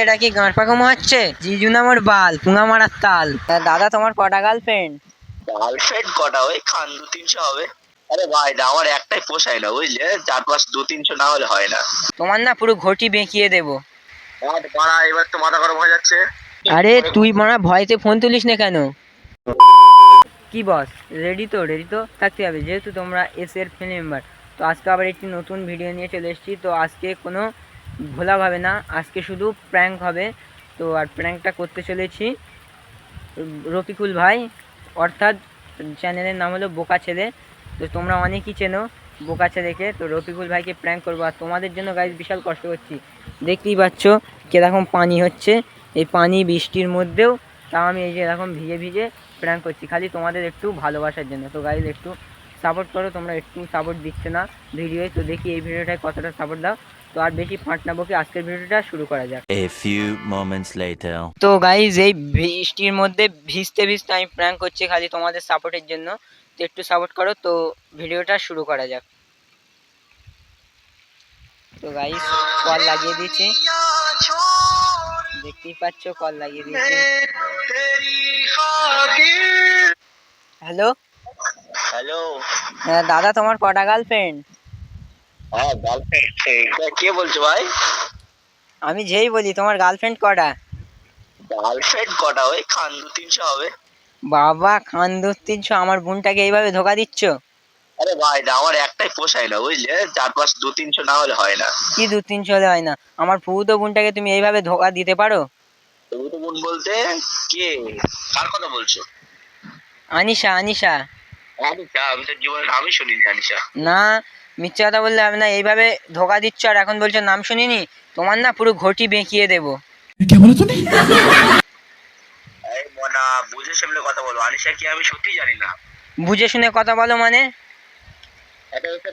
এটা কি গাঁট পাকামো হচ্ছে? জিজু না আমার বাল পুঙা মারার তাল। দাদা তোমার কটা গার্লফ্রেন্ড গার্লফ্রেন্ড কটা? ওই খান দু তিনশো হবে। আরে ভাই না আমার একটাই পোষায় না বুঝলে? চার পাঁচ দু তিনশো না হলে হয় না। তোমার না পুরো ঘটি বেঁকিয়ে দেবো। আর মারা এবার তো মাথা গরম হয়ে যাচ্ছে। আরে তুই মারা ভয়তে ফোন তুলিস না কেন? কি বস রেডি তো রেডি তো? থাকতে হবে যেহেতু তোমরা এস এর ফ্যামিলি মেম্বার তো আজকে আবার একটি নতুন ভিডিও নিয়ে চলে এসেছি। তো আজকে কোনো ভোলা হবে না, আজকে শুধু প্র্যাঙ্ক হবে। তো আর প্র্যাঙ্কটা করতে চলেছি রফিকুল ভাই, অর্থাৎ চ্যানেলের নাম হলো বোকা ছেলে। তো তোমরা অনেকেই চেনো বোকা ছেলেকে। তো রফিকুল ভাইকে প্র্যাঙ্ক করব। আর তোমাদের জন্য গাইজ বিশাল কষ্ট করছি। দেখতেই পাচ্ছ কীরকম পানি হচ্ছে। এই পানি বৃষ্টির মধ্যেও তাও আমি এই যে এরকম ভিজে ভিজে প্র্যাঙ্ক করছি। খালি তোমাদের একটু ভালোবাসার জন্য। তো গাইজ একটু সাপোর্ট করো, তোমরা একটু সাপোর্ট দিচ্ছে না ভিডিওয়ে। তো দেখি এই ভিডিওটায় কতটা সাপোর্ট দাও। তো আর বেশি ফাঁটনাবো কি আজকের ভিডিওটা শুরু করা যাক। A few moments later. তো গাইজ এই বৃষ্টির মধ্যে ভিজতে ভিজতে আমি প্র্যাঙ্ক করছি খালি তোমাদের সাপোর্টের জন্য। তো একটু সাপোর্ট করো তো ভিডিওটা শুরু করা যাক। তো গাইজ কল লাগিয়ে দিয়েছি। দেখতেই পাচ্ছ কল লাগিয়ে দিয়েছি। হ্যালো হ্যালো হ্যাঁ দাদা তোমার কটা গার্লফ্রেন্ড হ্যাঁ গার্লফ্রেন্ড কে বলছো ভাই? আমি যেই বলি তোমার গার্লফ্রেন্ড কটা? গার্লফ্রেন্ড কটা ওই? খান দু তিনশো হবে। বাবা খান দূর তিনশো আমার বোনটাকে এইভাবে ধোকা দিচ্ছ? আরে ভাই না আমার একটাই পোষায় না বুঝলে? চার পাঁচ দু তিনশো না হলে হয় না। কি দু তিনশো হলে হয় না? আমার ফুতো বোনটাকে তুমি এইভাবে ধোকা দিতে পারো? তুমি বোন বলতে কে? কার কথা বলছো? আনিশা আনিশা। আনিশা? আমি তো জীবনে নামই শুনিনি আনিশা। না মিথ্যে কথা বললে হবে না এইভাবে ধোকা দিচ্ছ আর এখন বলছো নাম শুনিনি তোমার না পুরো ঘটি বেঁকিয়ে দেবো। বুঝে সামনে কথা বলো। আনিশা কি আমি সত্যি জানি না? বুঝে শুনে কথা বলো মানে।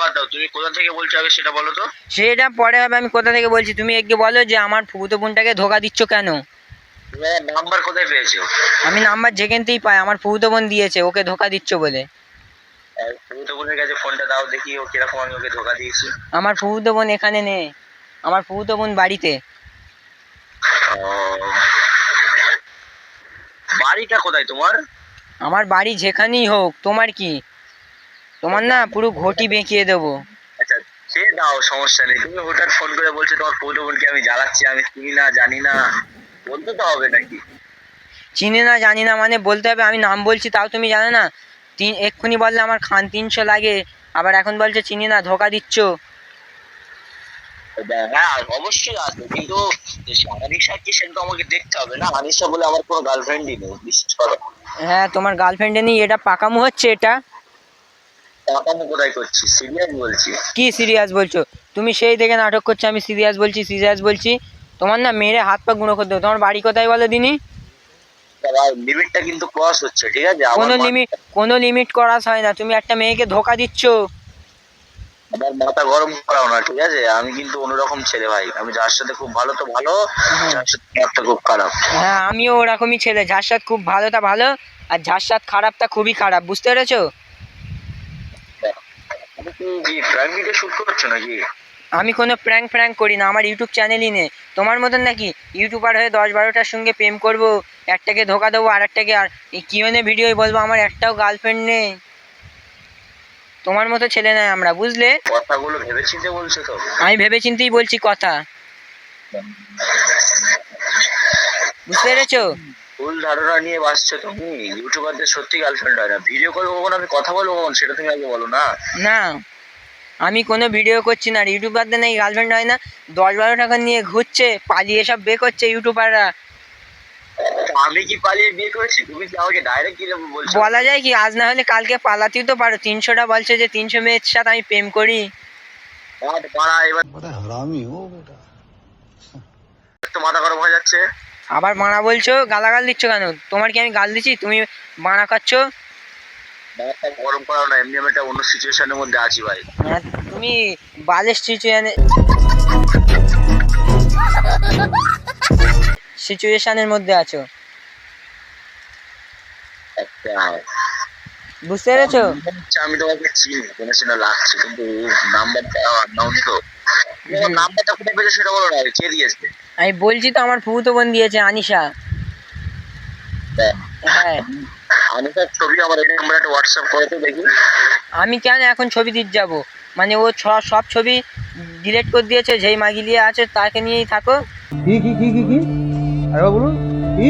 বাদ দাও তুমি কোথা থেকে বলছো আগে সেটা বলো তো। সেটা পরে হবে আমি কোথা থেকে বলছি? তুমি একটু বলো যে আমার ফুতো বোনটাকে ধোকা দিচ্ছ কেন? নাম্বার কোথায় পেয়েছ? আমি নাম্বার যেখানতেই পাই আমার ফুতো বোন দিয়েছে ওকে ধোকা দিচ্ছ বলে। এই বোনের কাছে ফোনটা দাও দেখি ও কীরকম আমি ওকে ধোকা দিয়েছি। আমার ফুতো বোন এখানে নেই। আমার ফুতো বোন বাড়িতে। বাড়িটা কোথায় তোমার? আমার বাড়ি যেখানেই হোক তোমার কি? তোমার না পুরো ঘটি বেঁকিয়ে দেবো। আচ্ছা সে দাও সমস্যা নেই। তুমি হঠাৎ ফোন করে বলছো তোমার পৌর বোনকে আমি জ্বালাচ্ছি আমি চিনি না জানি না। বলতে তো হবে নাকি? চিনি না জানি না মানে বলতে হবে আমি নাম বলছি তাও তুমি জানো না? তিন এক্ষুনি বললে আমার খান তিনশো লাগে আবার এখন বলছে চিনি না ধোকা দিচ্ছ। হ্যাঁ অবশ্যই আছে কিন্তু আনিশা কি সেটা আমাকে দেখতে হবে না? আনিশা বলে আমার কোনো গার্লফ্রেন্ডই নেই বিশ্বাস করো। হ্যাঁ তোমার গার্লফ্রেন্ডে নেই এটা পাকামো হচ্ছে এটা? টাকা কোথায় করছি? সিরিয়াস বলছি? কি সিরিয়াস বলছো? তুমি সেই দেখে নাটক করছ আমি সিরিয়াস বলছি সিরিয়াস বলছি। তোমার না মেরে হাত পা গুঁড়ো করে দেবো। তোমার বাড়ি কোথায় বলো দিনি? লিমিটটা কিন্তু ক্রস হচ্ছে ঠিক আছে? কোনো লিমিট কোনো লিমিট করা হয় না। তুমি একটা মেয়েকে ধোকা দিচ্ছ। আমার মাথা গরম করাও না ঠিক আছে? আমি কিন্তু অন্যরকম ছেলে ভাই। আমি যার সাথে খুব ভালো তো ভালো যার সাথে খারাপটা খুব খারাপ। হ্যাঁ আমিও ওরকমই ছেলে। যার সাথে খুব ভালোটা ভালো আর যার সাথে খারাপটা খুবই খারাপ। বুঝতে পেরেছ? প্রাইম ভিডিও শুট করছ নাকি? আমি কোনো প্র্যাঙ্ক ফ্র্যাঙ্ক করি না আমার ইউটিউব চ্যানেলই নেই। তোমার মতন নাকি ইউটিউবার হয়ে দশ বারোটার সঙ্গে প্রেম করব একটাকে ধোকা দেবো আর একটাকে আর কিওনে ভিডিওই বলব আমার একটাও গার্লফ্রেন্ড নেই। তোমার মতো ছেলে নয় আমরা বুঝলে? কথাগুলো ভেবেচিন্তে বলছো তো। আমি ভেবেচিন্তেই বলছি কথা। বুঝতে পেরেছ? ভুল ধারণা নিয়ে বাসছো তুমি। ইউটিউবারদের সত্যি গার্লফ্রেন্ড হয় না। ভিডিও করব কখন? আমি কথা বলব কখন? সেটা তুমি আগে বলো না। না। আমি কোনো ভিডিও করছি না আর ইউটিউবারদের নেই গার্লফ্রেন্ড হয় না দশ বারো টাকা নিয়ে ঘুরছে পালিয়ে সব বে করছে ইউটিউবাররা আমি কি পালিয়ে বিয়ে করেছি? তুমি কি আমাকে ডাইরেক্ট কি বলছো? বলা যায় কি আজ না হলে কালকে পালাতেও তো পারো। তিনশোটা বলছে যে তিনশো মেয়ের সাথে আমি প্রেম করি। হ্যাঁ, আবার মারা বলছো গালাগাল দিচ্ছ কেন? তোমার কি আমি গাল দিচ্ছি? তুমি মানা খাচ্ছ মাথা গরম করাও না এমনি আমি একটা অন্য সিচুয়েশনের মধ্যে আছি ভাই। হ্যাঁ, তুমি বালের সিচুয়েশনে সিচুয়েশনের মধ্যে আছো। বুঝতে পেরেছ? আমি তোমাকে চিনি কোনো চিনা লাগছে কিন্তু নাম্বারটা নাম তো। নাম্বারটা কোথায় পেয়েছ সেটা বলো না কে দিয়েছে? আমি বলছি তো আমার ফুতো বোন দিয়েছে আনিশা। হ্যাঁ। আমি তার ছবি আমার এই নাম্বারে একটা হোয়াটসঅ্যাপ করে তো দেখি। আমি কেন এখন ছবি দিতে যাব? মানে ও সব ছবি ডিলিট করে দিয়েছে যেই মাগিলিয়ে আছে তাকে নিয়েই থাকো। কি কি কি কি কি? আরে বলুন কি?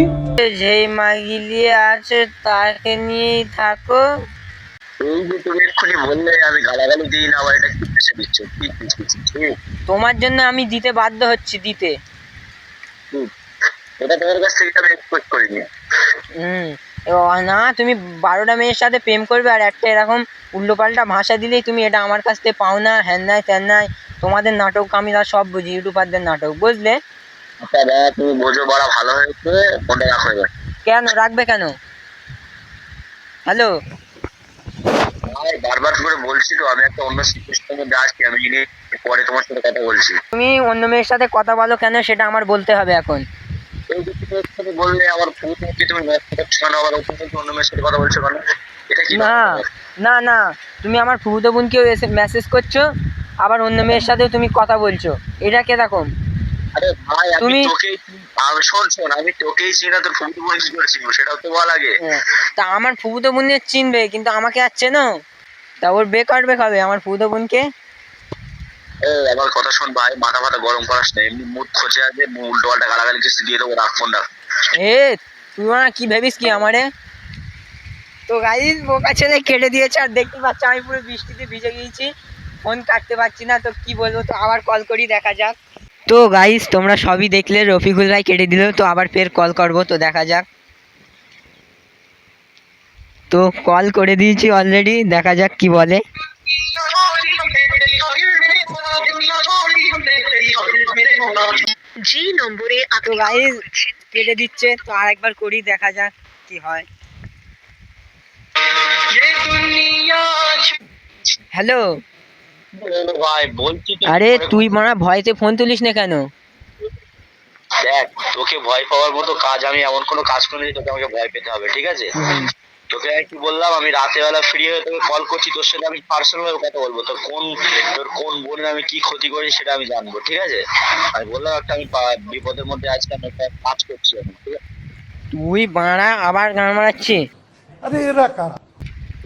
যেই মাগিলিয়ে আছে তাকে নিয়েই থাকো। এই যে তুমি এক্ষুনি বললে আমি গালাগালি দিই না আবার এটা কি এসে দিচ্ছ? কি কি কি কি, কি? তোমার জন্য আমি দিতে বাধ্য হচ্ছি দিতে? এটা তোমার কাছ থেকে আমি এক্সপেক্ট করিনি। হুম। না তুমি বারোটা মেয়ের সাথে প্রেম করবে আর একটা এরকম উল্টোপাল্টা ভাষা দিলেই তুমি এটা আমার কাছ থেকে পাও না হ্যান নাই ত্যান নাই। তোমাদের নাটক আমি না সব বুঝি ইউটিউবারদের নাটক বুঝলে? আচ্ছা তুমি বোঝো বড় ভালো হয়েছে ফোনটা রাখো কেন রাখবে কেন? হ্যালো? বারবার করে বলছি তো আমি একটা অন্য আমি পরে তোমার সাথে কথা বলছি। তুমি অন্য মেয়ের সাথে কথা বলো কেন সেটা আমার বলতে হবে এখন। এই যে তুমি বললে আমার ফোন কি তুমি ম্যাচ করছ কেন আবার ওখান অন্য মেয়ের কথা বলছো কেন? এটা কি না না না তুমি আমার ফুফুতো বোনকেও এসে মেসেজ করছ আবার অন্য মেয়ের সাথেও তুমি কথা বলছো। এটা কীরকম আরে ভাই আমি তুমি- আমি শোন শোন আমি তোকেই চিনি তোর ফোন করে কি করে চিনবো? সেটাও তো বল হ্যাঁ, তা আমার ফুফুতো বোনের চিনবে কিন্তু আমাকে আর চেনো? তা ওর বে কাটবে খাবে আমার ফুফুতো বোনকে? আমার কথা শোন ভাই মাথা ফাথা গরম করাস না এমনি মুখ খোঁচে আছে উল্টো পাল্টা গালাগালি কিস্তি দিয়ে দেবো রাখ ফোন রাখ এ তুই না কি ভেবিস কি আমারে? তো গাইজ বোকা ছেলে কেটে দিয়েছে আর দেখতে পাচ্ছ আমি পুরো বৃষ্টিতে ভিজে গিয়েছি ফোন কাটতে পারছি না তো কি বলব তো আবার কল করি দেখা যাক। তো গাইজ তোমরা সবই দেখলে রফিকুল ভাই কেটে দিল তো আবার ফের কল করব তো দেখা যাক। তো কল করে দিয়েছি অলরেডি দেখা যাক কি বলে। যে নম্বরে তো গাইজ কেটে দিচ্ছে তো আর একবার করি দেখা যাক কি হয়। হ্যালো ভাই বলছি আরে তুই মারা ভয়তে ফোন তুলিস না কেন? দেখ তোকে ভয় পাওয়ার মতো কাজ আমি এমন কোনো কাজ করিনি তোকে আমাকে ভয় পেতে হবে ঠিক আছে? তোকে আমি কি বললাম আমি রাতে বেলা ফ্রি হয়ে তোকে কল করছি তোর সাথে আমি পার্সোনাল ভাবে কথা বলব। তোর কোন তোর কোন বোনের আমি কি ক্ষতি করেছি সেটা আমি জানব ঠিক আছে? আমি বললাম একটা আমি বিপদের মধ্যে আজকে আমি একটা কাজ করছি আমি ঠিক আছে? তুই বাড়া আবার গান মারাচ্ছি আরে এরা কারা?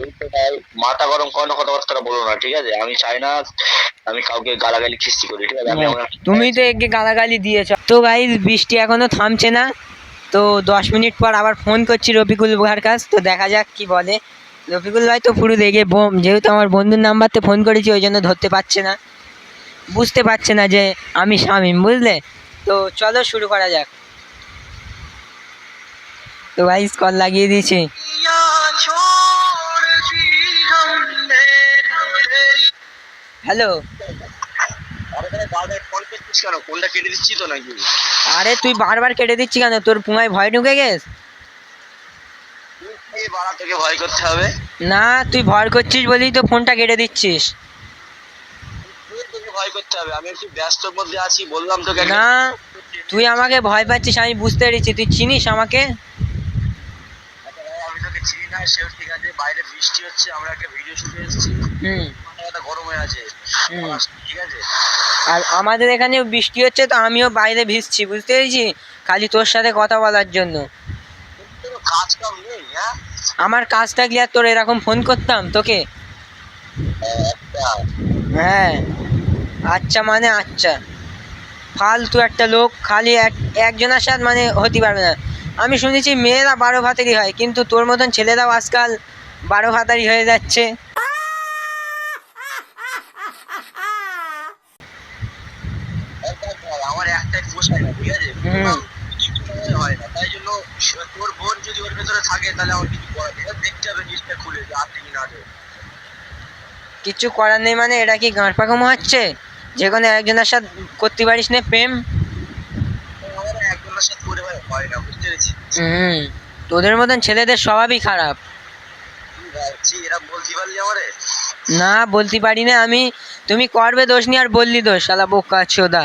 এই তো ভাই মাথা গরম কোনো কথাবার্তা বলো না ঠিক আছে? আমি চাই না আমি কাউকে গালাগালি খিস্তি করি ঠিক আছে? আমি তুমি তো একে গালাগালি দিয়েছ। তো গাইজ বৃষ্টি এখনও থামছে না? তো দশ মিনিট পর আবার ফোন করছি রফিকুল ভাইয়ের কাছ তো দেখা যাক কি বলে। রফিকুল ভাই তো পুরো দেখে বোম যেহেতু আমার বন্ধুর নাম্বারতে ফোন করেছি ওই জন্য ধরতে পারছে না। বুঝতে পারছে না যে আমি স্বামী বুঝলে? তো চলো শুরু করা যাক। তো গাইজ কল লাগিয়ে দিয়েছি। হ্যালো? আরে তুই বারবার কেটে দিচ্ছি কেন? তোর পুঙায় ভয় ঢুকে গেছ? ভয় করতে হবে? না তুই ভয় করছিস বলেই তো ফোনটা কেটে দিচ্ছিস। ভয় করতে হবে। আমি একটু ব্যস্তর মধ্যে আছি বললাম তোকে না তুই আমাকে ভয় পাচ্ছিস আমি বুঝতে পেরেছি। তুই চিনিস আমাকে? আচ্ছা আমি তোকে চিনি না সেও ঠিক আছে। বাইরে বৃষ্টি হচ্ছে আমরা একটা ভিডিও শুটে এসেছি। হুম। মাথা গরম হয়ে আছে। ঠিক আছে? আর আমাদের এখানেও বৃষ্টি হচ্ছে তো আমিও বাইরে ভিজছি বুঝতে পেরেছি? খালি তোর সাথে কথা বলার জন্য। হ্যাঁ? আমার কাজ থাকলে আর তোর এরকম ফোন করতাম তোকে? হ্যাঁ। আচ্ছা মানে আচ্ছা। ফালতু একটা লোক খালি এক একজনের সাথে মানে হতে পারবে না। আমি শুনেছি মেয়েরা বারো ভাতেরই হয় কিন্তু তোর মতন ছেলেরাও আজকাল বারো ভাতারই হয়ে যাচ্ছে একটা কর, আমার একটাই পোষায় না ঠিক আছে হুম। আমার কিছু মনে হয় না তাই জন্য তোর বোন যদি ওর ভেতরে থাকে তাহলে আমার কিছু করার নেই। দেখতে হবে জিনিসটা খুলে যে আছে কি না আছে। কিচ্ছু করার নেই মানে? এটা কি গাঁট পাকামো হচ্ছে? যে কোনো একজনের সাথে করতে পারিস না প্রেম? একজনের সাথে করে ভাই হয় না বুঝতে পেরেছি। হুম। তোদের মতন ছেলেদের স্বভাবই খারাপ। না বলতে পারি না আমি। তুমি করবে দোষ নি আর বললি দোষ শালা বোকা ছোদা।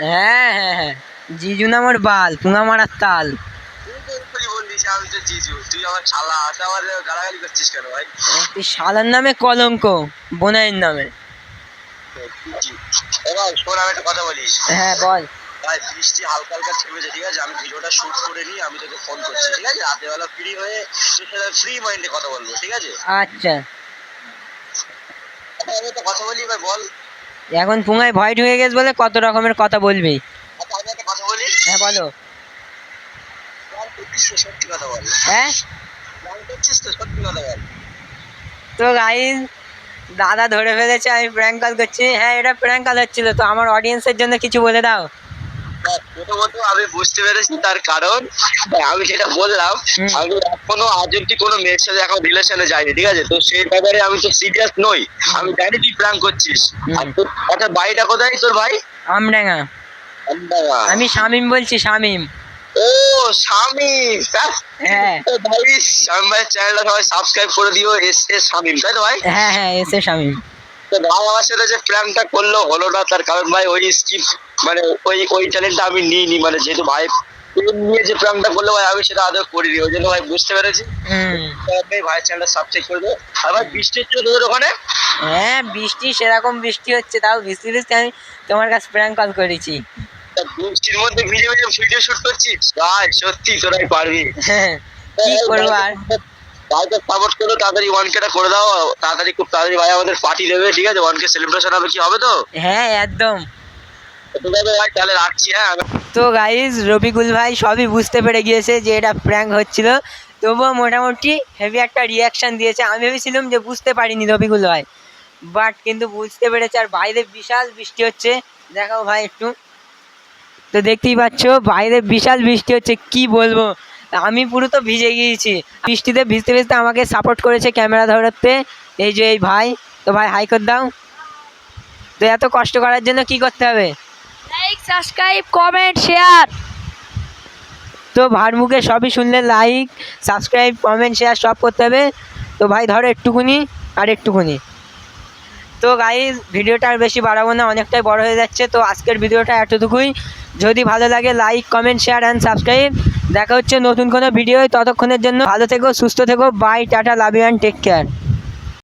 হ্যাঁ হ্যাঁ হ্যাঁ। জিজু না আমার বাল? পুঙা মারার তাল। তুই তো এরপরই বললি যে আমি তো জিজু তুই আমার শালা তা আমার গালাগালি করছিস কেন ভাই তুই শালার নামে কলঙ্ক বোনাইয়ের নামে। কথা বলিস হ্যাঁ বল। ভাই বৃষ্টি হালকা হালকা থেমেছে ঠিক আছে? আমি ভিডিওটা শুট করে নিই আমি তোকে ফোন করছি ঠিক আছে? রাতের বেলা ফ্রি হয়ে ফ্রি মাইন্ডে কথা বলব ঠিক আছে? আচ্ছা। আমি একটা কথা বলি এবার বল। এখন পুঙ্গায় ভয় ঢুকে গেছে বলে কত রকমের কথা বলবি আচ্ছা আমি একটা কথা বলি হ্যাঁ বলো। তো হ্যাঁ? তো গাইজ দাদা ধরে ফেলেছে আমি প্র্যাঙ্ক কল করছি। হ্যাঁ এটা প্র্যাঙ্ক কল হচ্ছিল তো আমার অডিয়েন্সের জন্য কিছু বলে দাও। প্রথমত আমি বুঝতে পেরেছি তার কারণ। আমি যেটা বললাম আমি এখনও আজ অব্দি কোনো মেয়ের সাথে এখন রিলেশনে যাইনি ঠিক আছে? তো সেই ব্যাপারে আমি তো সিরিয়াস নই। আমি জানি তুই করছিস। আচ্ছা বাড়িটা কোথায় তোর ভাই? আমডাঙ্গা। আমি শামিম বলছি শামিম। ও স্বামী হ্যাঁ। ভাই স্বামী ভাই চ্যানেলটা সবাই সাবস্ক্রাইব করে দিও এস এস শামিম তাই তো ভাই? হ্যাঁ হ্যাঁ এসে শামিম। তো ভাই আমার সাথে যে প্ল্যানটা করল হলো না তার কারণ ভাই ওই স্কিপ মানে ওই ওই চ্যানেলটা আমি নিইনি মানে যেহেতু ভাই প্রেম নিয়ে যে প্ল্যানটা করল ভাই আমি সেটা আদৌ করিনি ওই জন্য ভাই বুঝতে পেরেছি। আপনি ভাই চ্যানেলটা সাবস্ক্রাইব করে দেবো আর ভাই বৃষ্টি হচ্ছে তোদের ওখানে? হ্যাঁ বৃষ্টি সেরকম বৃষ্টি হচ্ছে তাও বৃষ্টি বৃষ্টি আমি তোমার কাছে প্র্যাঙ্ক কল করেছি। বৃষ্টির মধ্যে ভিডিও ভিডিও ভিডিও শুট করছিস ভাই সত্যি তোরাই পারবি। হ্যাঁ কি করব আর? ভাইকে সাপোর্ট করো তাড়াতাড়ি ওয়ান কেটা করে দাও তাড়াতাড়ি খুব তাড়াতাড়ি ভাই আমাদের পার্টি দেবে ঠিক আছে? ওয়ান কে সেলিব্রেশন হবে কি হবে তো? হ্যাঁ একদম। হ্যাঁ তো গাইজ রবিকুল ভাই সবই বুঝতে পেরে গিয়েছে যে এটা প্র্যাঙ্ক হচ্ছিল। তবুও মোটামুটি হেভি একটা রিয়াকশন দিয়েছে। আমি ভেবেছিলাম যে বুঝতে পারিনি রবিকুল ভাই। বাট কিন্তু বুঝতে পেরেছে। আর বাইরে বিশাল বৃষ্টি হচ্ছে। দেখাও ভাই একটু। তো দেখতেই পাচ্ছ বাইরে বিশাল বৃষ্টি হচ্ছে কি বলব? আমি পুরো তো ভিজে গিয়েছি। বৃষ্টিতে ভিজতে ভিজতে আমাকে সাপোর্ট করেছে ক্যামেরা ধরতে। এই যে এই ভাই তো ভাই হাই করে দাও। তো এত কষ্ট করার জন্য কি করতে হবে? লাইক সাবস্ক্রাইব কমেন্ট শেয়ার তো ভার মুখে সবই শুনলে লাইক সাবস্ক্রাইব কমেন্ট শেয়ার সব করতে হবে। তো ভাই ধরো একটুকুনি আর একটুকুনি তো গাইজ ভিডিওটা আর বেশি বাড়াবো না অনেকটাই বড় হয়ে যাচ্ছে। তো আজকের ভিডিওটা এতটুকুই। যদি ভালো লাগে like comment share and subscribe দেখা হচ্ছে নতুন কোনো ভিডিও ততক্ষণের জন্য ভালো থেকো, সুস্থ থেকো। Bye tata love you and take care